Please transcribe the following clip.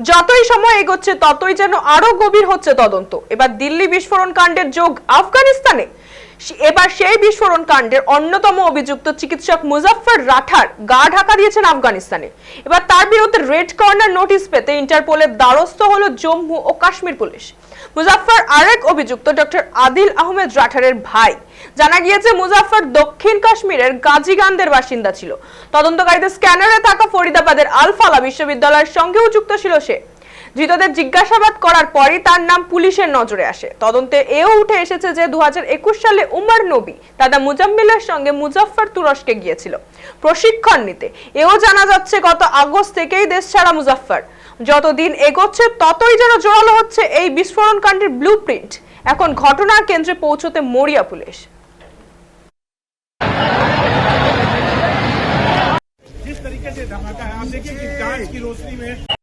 যতই সময় এগোচ্ছে, ততই যেন আরও গভীর হচ্ছে তদন্ত। এবার দিল্লি বিস্ফোরণ কাণ্ডের যোগ আফগানিস্তানে। এবার সেই বিস্ফোরণ কাণ্ডের অন্যতম অভিযুক্ত চিকিৎসক মুজাফফর রাঠার গা ঢাকা দিয়েছেন আফগানিস্তানে। এবার তার বিরুদ্ধে রেড কর্নার নোটিশ পেতে ইন্টারপোলের দ্বারস্থ হল জম্মু ও কাশ্মীর পুলিশ। মুজাফফর আরেক অভিযুক্ত ডক্টর আদিল আহমেদ রাঠারের ভাই। জানা গিয়েছে মুজাফফর দক্ষিণ কাশ্মীরের গাজীগান্দের বাসিন্দা ছিল। তদন্তকারীদের স্ক্যানারে থাকা ফরিদাবাদের আলফালা বিশ্ববিদ্যালয়ের সঙ্গেও যুক্ত ছিল সে। ধৃতদের জিজ্ঞাসাবাদ করার পরই তার নাম পুলিশের নজরে আসে তদন্তে এও উঠে এসেছে যে দু সালে উমর নবী দাদা মুজাম্মিলের সঙ্গে মুজাফফর তুরস্কে গিয়েছিল প্রশিক্ষণ নিতে এও জানা যাচ্ছে গত আগস্ট থেকেই দেশ ছাড়া মুজাফফর যতদিন এগোচ্ছে ততই যেন জোরালো হচ্ছে এই বিস্ফোরণ কাণ্ডের ব্লু এখন ঘটনার কেন্দ্রে পৌঁছতে মরিয়া পুলিশ जिस तरीके से धमाका है आप देखिए कि कांच की रोशनी में